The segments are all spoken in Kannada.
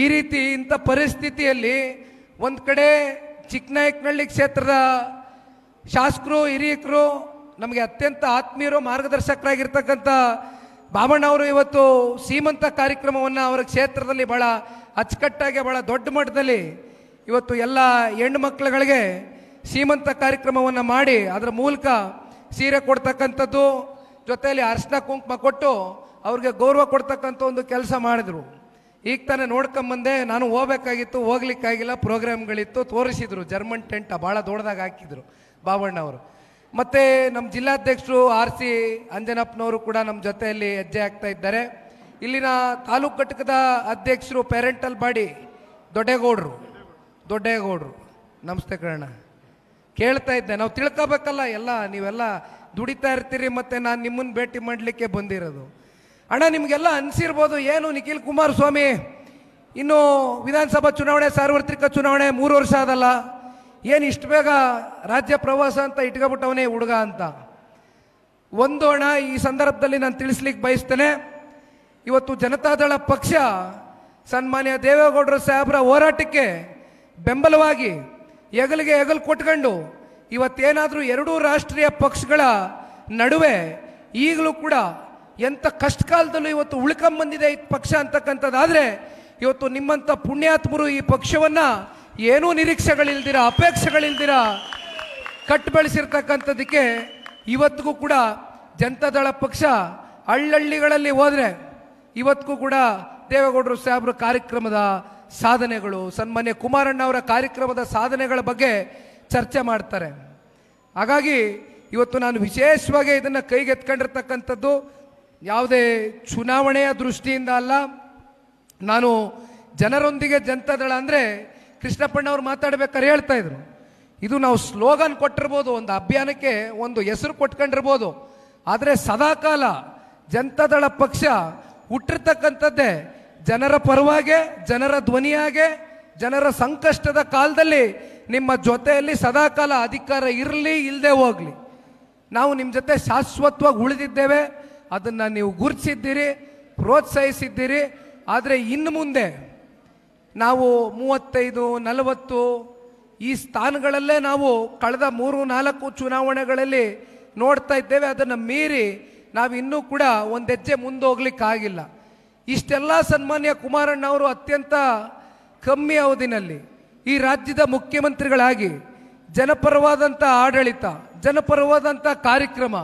ಈ ರೀತಿ ಇಂಥ ಪರಿಸ್ಥಿತಿಯಲ್ಲಿ ಒಂದು ಕಡೆ ಚಿಕ್ಕನಾಯಕನಹಳ್ಳಿ ಕ್ಷೇತ್ರದ ಶಾಸಕರು, ಹಿರಿಯಕರು, ನಮಗೆ ಅತ್ಯಂತ ಆತ್ಮೀಯರು, ಮಾರ್ಗದರ್ಶಕರಾಗಿರ್ತಕ್ಕಂಥ ಬಾಮಣ್ಣವರು ಇವತ್ತು ಸೀಮಂತ ಕಾರ್ಯಕ್ರಮವನ್ನು ಅವರ ಕ್ಷೇತ್ರದಲ್ಲಿ ಭಾಳ ಅಚ್ಚುಕಟ್ಟಾಗಿ ಭಾಳ ದೊಡ್ಡ ಮಟ್ಟದಲ್ಲಿ ಇವತ್ತು ಎಲ್ಲ ಹೆಣ್ಣು ಮಕ್ಕಳುಗಳಿಗೆ ಸೀಮಂತ ಕಾರ್ಯಕ್ರಮವನ್ನು ಮಾಡಿ ಅದರ ಮೂಲಕ ಸೀರೆ ಕೊಡ್ತಕ್ಕಂಥದ್ದು, ಜೊತೆಯಲ್ಲಿ ಅರ್ಶನ ಕುಂಕುಮ ಕೊಟ್ಟು ಅವ್ರಿಗೆ ಗೌರವ ಕೊಡ್ತಕ್ಕಂಥ ಒಂದು ಕೆಲಸ ಮಾಡಿದ್ರು. ಈಗ ತಾನೇ ನೋಡ್ಕೊಂಬಂದೆ, ನಾನು ಹೋಗ್ಬೇಕಾಗಿತ್ತು, ಹೋಗ್ಲಿಕ್ಕಾಗಿಲ್ಲ, ಪ್ರೋಗ್ರಾಮ್ಗಳಿತ್ತು, ತೋರಿಸಿದ್ರು. ಜರ್ಮನ್ ಟೆಂಟ್ ಭಾಳ ದೊಡ್ಡದಾಗಿ ಹಾಕಿದ್ರು ಬಾಬಣ್ಣವರು. ಮತ್ತು ನಮ್ಮ ಜಿಲ್ಲಾಧ್ಯಕ್ಷರು ಆರ್ ಸಿ ಅಂಜನಪ್ಪನವರು ಕೂಡ ನಮ್ಮ ಜೊತೆಯಲ್ಲಿ ಹೆಜ್ಜೆ ಆಗ್ತಾ ಇದ್ದಾರೆ. ಇಲ್ಲಿನ ತಾಲೂಕು ಘಟಕದ ಅಧ್ಯಕ್ಷರು ಪೇರೆಂಟಲ್ ಬಾಡಿ ದೊಡ್ಡೇಗೌಡರು. ದೊಡ್ಡೇಗೌಡರು. ನಮಸ್ತೆ ಕಣ ಕೇಳ್ತಾ ಇದ್ದೆ. ನಾವು ತಿಳ್ಕೊಬೇಕಲ್ಲ ಎಲ್ಲ, ನೀವೆಲ್ಲ ದುಡಿತಾ ಇರ್ತೀರಿ ಮತ್ತೆ ನಾನು ನಿಮ್ಮನ್ನು ಭೇಟಿ ಮಾಡಲಿಕ್ಕೆ ಬಂದಿರೋದು. ಅಣ್ಣ, ನಿಮಗೆಲ್ಲ ಅನಿಸಿರ್ಬೋದು. ಏನು ನಿಖಿಲ್ ಕುಮಾರಸ್ವಾಮಿ? ಇನ್ನು ವಿಧಾನಸಭಾ ಚುನಾವಣೆ, ಸಾರ್ವತ್ರಿಕ ಚುನಾವಣೆ ಮೂರು ವರ್ಷ ಆದಲ್ಲ. ಏನು ಇಷ್ಟು ಬೇಗ ರಾಜ್ಯ ಪ್ರವಾಸ ಅಂತ ಇಟ್ಕೊಬಿಟ್ಟವನೇ ಹುಡುಗ ಅಂತ. ಒಂದು ಅಣ್ಣ, ಈ ಸಂದರ್ಭದಲ್ಲಿ ನಾನು ತಿಳಿಸ್ಲಿಕ್ಕೆ ಬಯಸ್ತೇನೆ. ಇವತ್ತು ಜನತಾದಳ ಪಕ್ಷ ಸನ್ಮಾನ್ಯ ದೇವೇಗೌಡರ ಸಾಹೇಬರ ಹೋರಾಟಕ್ಕೆ ಬೆಂಬಲವಾಗಿ ಹೆಗಲಿಗೆ ಹೆಗಲು ಕೊಟ್ಕೊಂಡು ಇವತ್ತೇನಾದರೂ ಎರಡೂ ರಾಷ್ಟ್ರೀಯ ಪಕ್ಷಗಳ ನಡುವೆ ಈಗಲೂ ಕೂಡ ಎಂಥ ಕಷ್ಟ ಕಾಲದಲ್ಲೂ ಇವತ್ತು ಉಳ್ಕೊಂಬಂದಿದೆ ಈ ಪಕ್ಷ ಅಂತಕ್ಕಂಥದ್ದಾದರೆ ಇವತ್ತು ನಿಮ್ಮಂಥ ಪುಣ್ಯಾತ್ಮರು ಈ ಪಕ್ಷವನ್ನು ಏನೂ ನಿರೀಕ್ಷೆಗಳಿಲ್ದಿರ, ಅಪೇಕ್ಷೆಗಳಿಲ್ದಿರ ಕಟ್ ಬೆಳೆಸಿರ್ತಕ್ಕಂಥದ್ದಕ್ಕೆ ಇವತ್ತಿಗೂ ಕೂಡ ಜನತಾದಳ ಪಕ್ಷ ಹಳ್ಳಹಳ್ಳಿಗಳಲ್ಲಿ ಹೋದರೆ ಇವತ್ತಿಗೂ ಕೂಡ ದೇವೇಗೌಡರು ಸಾಹೇಬ್ರ ಕಾರ್ಯಕ್ರಮದ ಸಾಧನೆಗಳು, ಸನ್ಮಾನ್ಯ ಕುಮಾರಣ್ಣ ಅವರ ಕಾರ್ಯಕ್ರಮದ ಸಾಧನೆಗಳ ಬಗ್ಗೆ ಚರ್ಚೆ ಮಾಡ್ತಾರೆ. ಹಾಗಾಗಿ ಇವತ್ತು ನಾನು ವಿಶೇಷವಾಗಿ ಇದನ್ನು ಕೈಗೆತ್ಕೊಂಡಿರ್ತಕ್ಕಂಥದ್ದು ಯಾವುದೇ ಚುನಾವಣೆಯ ದೃಷ್ಟಿಯಿಂದ ಅಲ್ಲ, ನಾನು ಜನರೊಂದಿಗೆ ಜನತಾದಳ ಅಂದರೆ ಕೃಷ್ಣಪ್ಪಣ್ಣವ್ರು ಮಾತಾಡ್ಬೇಕಾದ್ರೆ ಹೇಳ್ತಾ ಇದ್ರು. ಇದು ನಾವು ಸ್ಲೋಗನ್ ಕೊಟ್ಟಿರ್ಬೋದು, ಒಂದು ಅಭಿಯಾನಕ್ಕೆ ಒಂದು ಹೆಸರು ಕೊಟ್ಕೊಂಡಿರ್ಬೋದು. ಆದರೆ ಸದಾಕಾಲ ಜನತಾದಳ ಪಕ್ಷ ಹುಟ್ಟಿರ್ತಕ್ಕಂಥದ್ದೇ ಜನರ ಪರವಾಗೆ, ಜನರ ಧ್ವನಿಯಾಗೆ, ಜನರ ಸಂಕಷ್ಟದ ಕಾಲದಲ್ಲಿ ನಿಮ್ಮ ಜೊತೆಯಲ್ಲಿ ಸದಾಕಾಲ ಅಧಿಕಾರ ಇರಲಿ ಇಲ್ಲದೆ ಹೋಗಲಿ. ನಾವು ನಿಮ್ಮ ಜೊತೆ ಶಾಶ್ವತವಾಗಿ ಉಳಿದಿದ್ದೇವೆ. ಅದನ್ನು ನೀವು ಗುರುತಿಸಿದ್ದೀರಿ, ಪ್ರೋತ್ಸಾಹಿಸಿದ್ದೀರಿ. ಆದರೆ ಇನ್ನು ಮುಂದೆ ನಾವು ಮೂವತ್ತೈದು, ನಲವತ್ತು ಈ ಸ್ಥಾನಗಳಲ್ಲೇ ನಾವು ಕಳೆದ ಮೂರು, ನಾಲ್ಕು ಚುನಾವಣೆಗಳಲ್ಲಿ ನೋಡ್ತಾ ಇದ್ದೇವೆ. ಅದನ್ನು ಮೀರಿ ನಾವು ಇನ್ನೂ ಕೂಡ ಒಂದು ಹೆಜ್ಜೆ ಮುಂದೆ ಹೋಗ್ಲಿಕ್ಕಾಗಿಲ್ಲ ಇಷ್ಟೆಲ್ಲ ಸನ್ಮಾನ್ಯ ಕುಮಾರಣ್ಣ ಅವರು ಅತ್ಯಂತ ಕಮ್ಮಿ ಅವಧಿನಲ್ಲಿ ಈ ರಾಜ್ಯದ ಮುಖ್ಯಮಂತ್ರಿಗಳಾಗಿ ಜನಪರವಾದಂಥ ಆಡಳಿತ ಜನಪರವಾದಂಥ ಕಾರ್ಯಕ್ರಮ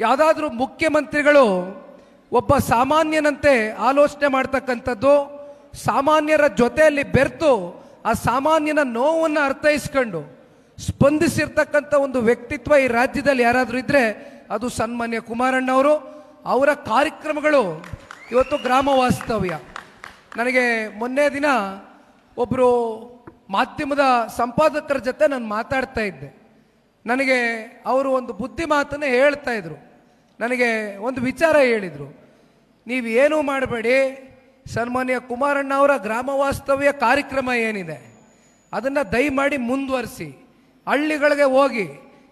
ಯಾವುದಾದ್ರೂ ಮುಖ್ಯಮಂತ್ರಿಗಳು ಒಬ್ಬ ಸಾಮಾನ್ಯನಂತೆ ಆಲೋಚನೆ ಮಾಡ್ತಕ್ಕಂಥದ್ದು, ಸಾಮಾನ್ಯರ ಜೊತೆಯಲ್ಲಿ ಬೆರೆತು ಆ ಸಾಮಾನ್ಯನ ನೋವನ್ನು ಅರ್ಥೈಸ್ಕೊಂಡು ಸ್ಪಂದಿಸಿರ್ತಕ್ಕಂಥ ಒಂದು ವ್ಯಕ್ತಿತ್ವ ಈ ರಾಜ್ಯದಲ್ಲಿ ಯಾರಾದರೂ ಇದ್ದರೆ ಅದು ಸನ್ಮಾನ್ಯ ಕುಮಾರಣ್ಣವರು. ಅವರ ಕಾರ್ಯಕ್ರಮಗಳು ಇವತ್ತು ಗ್ರಾಮ ವಾಸ್ತವ್ಯ. ನನಗೆ ಮೊನ್ನೆ ದಿನ ಒಬ್ಬರು ಮಾಧ್ಯಮದ ಸಂಪಾದಕರ ಜೊತೆ ನಾನು ಮಾತಾಡ್ತಾ ಇದ್ದೆ. ನನಗೆ ಅವರು ಒಂದು ಬುದ್ಧಿ ಮಾತನ್ನು ಹೇಳ್ತಾ ಇದ್ರು. ನನಗೆ ಒಂದು ವಿಚಾರ ಹೇಳಿದರು. ನೀವು ಏನೂ ಮಾಡಬೇಡಿ. ಸನ್ಮಾನ್ಯ ಕುಮಾರಣ್ಣ ಅವರ ಗ್ರಾಮ ವಾಸ್ತವ್ಯ ಕಾರ್ಯಕ್ರಮ ಏನಿದೆ, ಅದನ್ನು ದಯಮಾಡಿ ಮುಂದುವರಿಸಿ. ಹಳ್ಳಿಗಳಿಗೆ ಹೋಗಿ,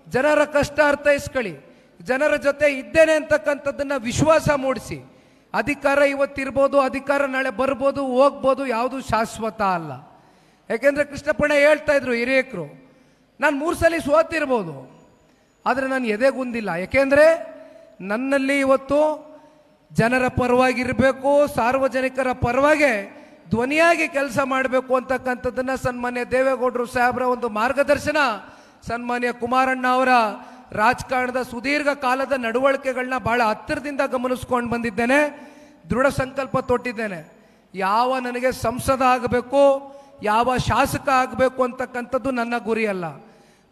ಜನರ ಕಷ್ಟ ಅರ್ಥೈಸ್ಕೊಳ್ಳಿ. ಜನರ ಜೊತೆ ಇದ್ದೇನೆ ಅಂತಕ್ಕಂಥದ್ದನ್ನು ವಿಶ್ವಾಸ ಮೂಡಿಸಿ. ಅಧಿಕಾರ ಇವತ್ತಿರ್ಬೋದು, ಅಧಿಕಾರ ನಾಳೆ ಬರ್ಬೋದು, ಹೋಗ್ಬೋದು, ಯಾವುದು ಶಾಶ್ವತ ಅಲ್ಲ. ಯಾಕೆಂದರೆ ಕೃಷ್ಣಪ್ಪಣ್ಣ ಹೇಳ್ತಾ ಇದ್ರು ಹಿರಿಯಕರು ನಾನು ಮೂರು ಸಲ ಸೋತಿರ್ಬೋದು. ಆದರೆ ನಾನು ಎದೆಗುಂದಿಲ್ಲ ಯಾಕೆಂದರೆ ನನ್ನಲ್ಲಿ ಇವತ್ತು ಜನರ ಪರವಾಗಿರಬೇಕು, ಸಾರ್ವಜನಿಕರ ಪರವಾಗಿ ಧ್ವನಿಯಾಗಿ ಕೆಲಸ ಮಾಡಬೇಕು ಅಂತಕ್ಕಂಥದ್ದನ್ನು ಸನ್ಮಾನ್ಯ ದೇವೇಗೌಡರು ಸಾಹೇಬ್ರ ಒಂದು ಮಾರ್ಗದರ್ಶನ, ಸನ್ಮಾನ್ಯ ಕುಮಾರಣ್ಣ ಅವರ ರಾಜಕಾರಣದ ಸುದೀರ್ಘ ಕಾಲದ ನಡವಳಿಕೆಗಳನ್ನ ಬಹಳ ಹತ್ತಿರದಿಂದ ಗಮನಿಸ್ಕೊಂಡು ಬಂದಿದ್ದೇನೆ, ದೃಢ ಸಂಕಲ್ಪ ತೊಟ್ಟಿದ್ದೇನೆ. ಯಾವ ನನಗೆ ಸಂಸದ ಆಗಬೇಕು, ಯಾವ ಶಾಸಕ ಆಗಬೇಕು ಅಂತಕ್ಕಂಥದ್ದು ನನ್ನ ಗುರಿಯಲ್ಲ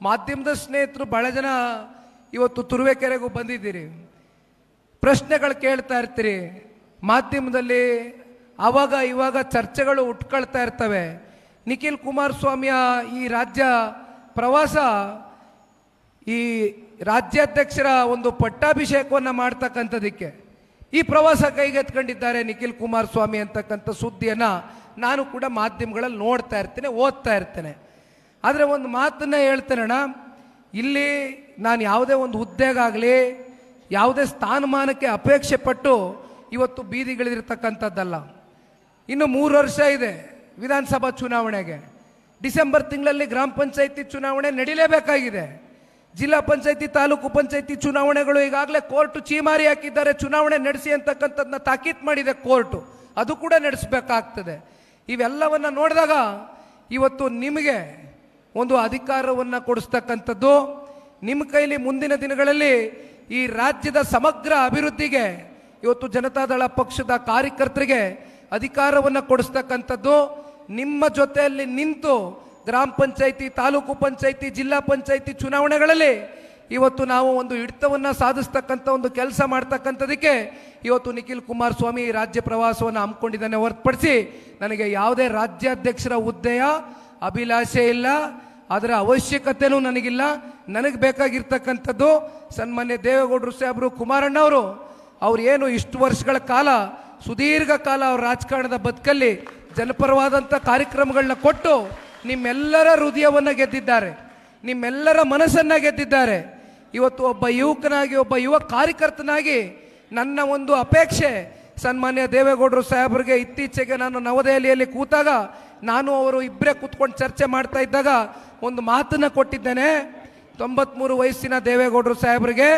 ಮಾಧ್ಯಮದ ಸ್ನೇಹಿತರು ಬಹಳ ಜನ ಇವತ್ತು ತುರುವೇಕೆರೆಗೂ ಬಂದಿದ್ದೀರಿ. ಪ್ರಶ್ನೆಗಳು ಕೇಳ್ತಾ ಇರ್ತೀರಿ. ಮಾಧ್ಯಮದಲ್ಲಿ ಆವಾಗ ಇವಾಗ ಚರ್ಚೆಗಳು ಉಟ್ಕೊಳ್ತಾ ಇರ್ತವೆ. ನಿಖಿಲ್ ಕುಮಾರಸ್ವಾಮಿಯ ಈ ರಾಜ್ಯ ಪ್ರವಾಸ ಈ ರಾಜ್ಯಾಧ್ಯಕ್ಷರ ಒಂದು ಪಟ್ಟಾಭಿಷೇಕವನ್ನು ಮಾಡ್ತಕ್ಕಂಥದಕ್ಕೆ ಈ ಪ್ರವಾಸ ಕೈಗೆತ್ಕೊಂಡಿದ್ದಾರೆ ನಿಖಿಲ್ ಕುಮಾರಸ್ವಾಮಿ ಅಂತಕ್ಕಂಥ ಸುದ್ದಿಯನ್ನು ನಾನು ಕೂಡ ಮಾಧ್ಯಮಗಳಲ್ಲಿ ನೋಡ್ತಾ ಇರ್ತೇನೆ, ಓದ್ತಾ ಇರ್ತೇನೆ. ಆದರೆ ಒಂದು ಮಾತನ್ನ ಹೇಳ್ತೇನಣ್ಣ ಇಲ್ಲಿ ನಾನು ಯಾವುದೇ ಒಂದು ಹುದ್ದೆಗಾಗಲಿ, ಯಾವುದೇ ಸ್ಥಾನಮಾನಕ್ಕೆ ಅಪೇಕ್ಷೆ ಪಟ್ಟು ಇವತ್ತು ಬೀದಿಗಿಳಿದಿರ್ತಕ್ಕಂಥದ್ದಲ್ಲ ಇನ್ನು ಮೂರು ವರ್ಷ ಇದೆ ವಿಧಾನಸಭಾ ಚುನಾವಣೆಗೆ. ಡಿಸೆಂಬರ್ ತಿಂಗಳಲ್ಲಿ ಗ್ರಾಮ ಪಂಚಾಯಿತಿ ಚುನಾವಣೆ ನಡೀಲೇಬೇಕಾಗಿದೆ. ಜಿಲ್ಲಾ ಪಂಚಾಯತಿ, ತಾಲೂಕು ಪಂಚಾಯತಿ ಚುನಾವಣೆಗಳು ಈಗಾಗಲೇ ಕೋರ್ಟ್ ಚೀಮಾರಿ ಹಾಕಿದ್ದಾರೆ. ಚುನಾವಣೆ ನಡೆಸಿ ಅಂತಕ್ಕಂಥದ್ದನ್ನ ತಾಕೀತ್ ಮಾಡಿದೆ ಕೋರ್ಟು. ಅದು ಕೂಡ ನಡೆಸಬೇಕಾಗ್ತದೆ. ಇವೆಲ್ಲವನ್ನು ನೋಡಿದಾಗ ಇವತ್ತು ನಿಮಗೆ ಒಂದು ಅಧಿಕಾರವನ್ನು ಕೊಡಿಸ್ತಕ್ಕಂಥದ್ದು ನಿಮ್ಮ ಕೈಲಿ ಮುಂದಿನ ದಿನಗಳಲ್ಲಿ ಈ ರಾಜ್ಯದ ಸಮಗ್ರ ಅಭಿವೃದ್ಧಿಗೆ ಇವತ್ತು ಜನತಾದಳ ಪಕ್ಷದ ಕಾರ್ಯಕರ್ತರಿಗೆ ಅಧಿಕಾರವನ್ನು ಕೊಡಿಸ್ತಕ್ಕಂಥದ್ದು. ನಿಮ್ಮ ಜೊತೆಯಲ್ಲಿ ನಿಂತು ಗ್ರಾಮ ಪಂಚಾಯಿತಿ, ತಾಲೂಕು ಪಂಚಾಯಿತಿ, ಜಿಲ್ಲಾ ಪಂಚಾಯಿತಿ ಚುನಾವಣೆಗಳಲ್ಲಿ ಇವತ್ತು ನಾವು ಒಂದು ಹಿಡಿತವನ್ನು ಸಾಧಿಸ್ತಕ್ಕಂಥ ಒಂದು ಕೆಲಸ ಮಾಡ್ತಕ್ಕಂಥದಕ್ಕೆ ಇವತ್ತು ನಿಖಿಲ್ ಕುಮಾರಸ್ವಾಮಿ ಸ್ವಾಮಿ ರಾಜ್ಯ ಪ್ರವಾಸವನ್ನು ಹಮ್ಮಿಕೊಂಡಿದ್ದಾನೆ ಹೊರತುಪಡಿಸಿ ನನಗೆ ಯಾವುದೇ ರಾಜ್ಯಾಧ್ಯಕ್ಷರ ಹುದ್ದೆಯ ಅಭಿಲಾಷೆ ಇಲ್ಲ, ಅದರ ಅವಶ್ಯಕತೆನೂ ನನಗಿಲ್ಲ. ನನಗೆ ಬೇಕಾಗಿರ್ತಕ್ಕಂಥದ್ದು ಸನ್ಮಾನ್ಯ ದೇವೇಗೌಡರು ಸಾಹೇಬರು ಕುಮಾರಣ್ಣವರು. ಅವ್ರು ಏನು ಇಷ್ಟು ವರ್ಷಗಳ ಕಾಲ, ಸುದೀರ್ಘ ಕಾಲ ಅವ್ರ ರಾಜಕಾರಣದ ಬದುಕಲ್ಲಿ ಜನಪರವಾದಂಥ ಕಾರ್ಯಕ್ರಮಗಳನ್ನ ಕೊಟ್ಟು ನಿಮ್ಮೆಲ್ಲರ ಹೃದಯವನ್ನು ಗೆದ್ದಿದ್ದಾರೆ. ನಿಮ್ಮೆಲ್ಲರ ಮನಸ್ಸನ್ನು ಗೆದ್ದಿದ್ದಾರೆ. ಇವತ್ತು ಒಬ್ಬ ಯುವಕನಾಗಿ, ಒಬ್ಬ ಯುವ ಕಾರ್ಯಕರ್ತನಾಗಿ ನನ್ನ ಒಂದು ಅಪೇಕ್ಷೆ ಸನ್ಮಾನ್ಯ ದೇವೇಗೌಡರು ಸಾಹೇಬರಿಗೆ ಇತ್ತೀಚೆಗೆ ನಾನು ನವದೆಹಲಿಯಲ್ಲಿ ಕೂತಾಗ ನಾನು ಅವರು ಇಬ್ಬರೇ ಕೂತ್ಕೊಂಡು ಚರ್ಚೆ ಮಾಡ್ತಾ ಇದ್ದಾಗ ಒಂದು ಮಾತನ್ನು ಕೊಟ್ಟಿದ್ದೇನೆ. ತೊಂಬತ್ಮೂರು ವಯಸ್ಸಿನ ದೇವೇಗೌಡರು ಸಾಹೇಬರಿಗೆ,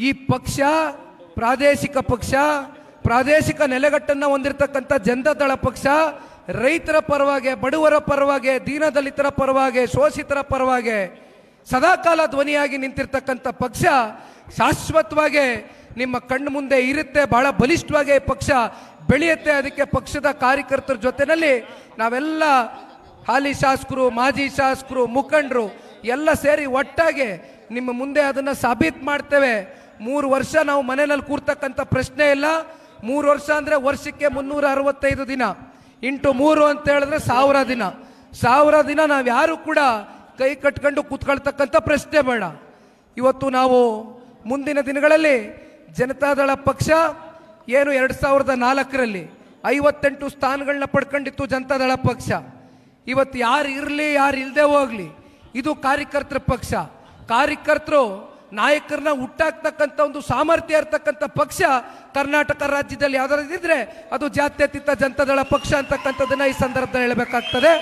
ಈ ಪಕ್ಷ, ಪ್ರಾದೇಶಿಕ ಪಕ್ಷ, ಪ್ರಾದೇಶಿಕ ನೆಲೆಗಟ್ಟನ್ನು ಹೊಂದಿರತಕ್ಕಂಥ ಜನತಾದಳ ಪಕ್ಷ, ರೈತರ ಪರವಾಗಿ, ಬಡವರ ಪರವಾಗಿ, ದೀನದಲಿತರ ಪರವಾಗಿ, ಶೋಷಿತರ ಪರವಾಗಿ, ಸದಾಕಾಲ ಧ್ವನಿಯಾಗಿ ನಿಂತಿರ್ತಕ್ಕಂಥ ಪಕ್ಷ ಶಾಶ್ವತವಾಗಿ ನಿಮ್ಮ ಕಣ್ಣು ಮುಂದೆ ಇರುತ್ತೆ, ಬಹಳ ಬಲಿಷ್ಠವಾಗಿ ಪಕ್ಷ ಬೆಳೆಯುತ್ತೆ. ಅದಕ್ಕೆ ಪಕ್ಷದ ಕಾರ್ಯಕರ್ತರ ಜೊತೆಯಲ್ಲಿ ನಾವೆಲ್ಲ ಹಾಲಿ ಶಾಸಕರು, ಮಾಜಿ ಶಾಸಕರು, ಮುಖಂಡರು ಎಲ್ಲ ಸೇರಿ ಒಟ್ಟಾಗಿ ನಿಮ್ಮ ಮುಂದೆ ಅದನ್ನು ಸಾಬೀತು ಮಾಡ್ತೇವೆ. ಮೂರು ವರ್ಷ ನಾವು ಮನೆಯಲ್ಲಿ ಕೂರ್ತಕ್ಕಂಥ ಪ್ರಶ್ನೆ ಇಲ್ಲ. ಮೂರು ವರ್ಷ ಅಂದರೆ ವರ್ಷಕ್ಕೆ ಮುನ್ನೂರ ಅರವತ್ತೈದು ದಿನ. ಇಂಟು ಮೂರು ಅಂತ ಹೇಳಿದ್ರೆ ಸಾವಿರ ದಿನ. ಸಾವಿರ ದಿನ ನಾವು ಯಾರು ಕೂಡ ಕೈ ಕಟ್ಕೊಂಡು ಕೂತ್ಕೊಳ್ತಕ್ಕಂಥ ಪ್ರಶ್ನೆ ಬೇಡ. ಇವತ್ತು ನಾವು ಮುಂದಿನ ದಿನಗಳಲ್ಲಿ ಜನತಾದಳ ಪಕ್ಷ ಏನು ಎರಡು ಸಾವಿರದ ನಾಲ್ಕರಲ್ಲಿ ಐವತ್ತೆಂಟು ಸ್ಥಾನಗಳನ್ನ ಪಡ್ಕೊಂಡಿತ್ತು ಜನತಾದಳ ಪಕ್ಷ. ಇವತ್ತು ಯಾರು ಇರಲಿ, ಯಾರು ಇಲ್ಲದೆ ಹೋಗ್ಲಿ, ಇದು ಕಾರ್ಯಕರ್ತರ ಪಕ್ಷ. ಕಾರ್ಯಕರ್ತರು, ನಾಯಕರನ್ನ ಹುಟ್ಟಾಕ್ತಕ್ಕಂಥ ಒಂದು ಸಾಮರ್ಥ್ಯ ಇರ್ತಕ್ಕಂಥ ಪಕ್ಷ ಕರ್ನಾಟಕ ರಾಜ್ಯದಲ್ಲಿ ಯಾವ್ದಾದ್ರು ಇದ್ರೆ ಅದು ಜಾತ್ಯತೀತ ಜನತಾದಳ ಪಕ್ಷ ಅಂತಕ್ಕಂಥದ್ದನ್ನ ಈ ಸಂದರ್ಭದಲ್ಲಿ ಹೇಳಬೇಕಾಗ್ತದೆ.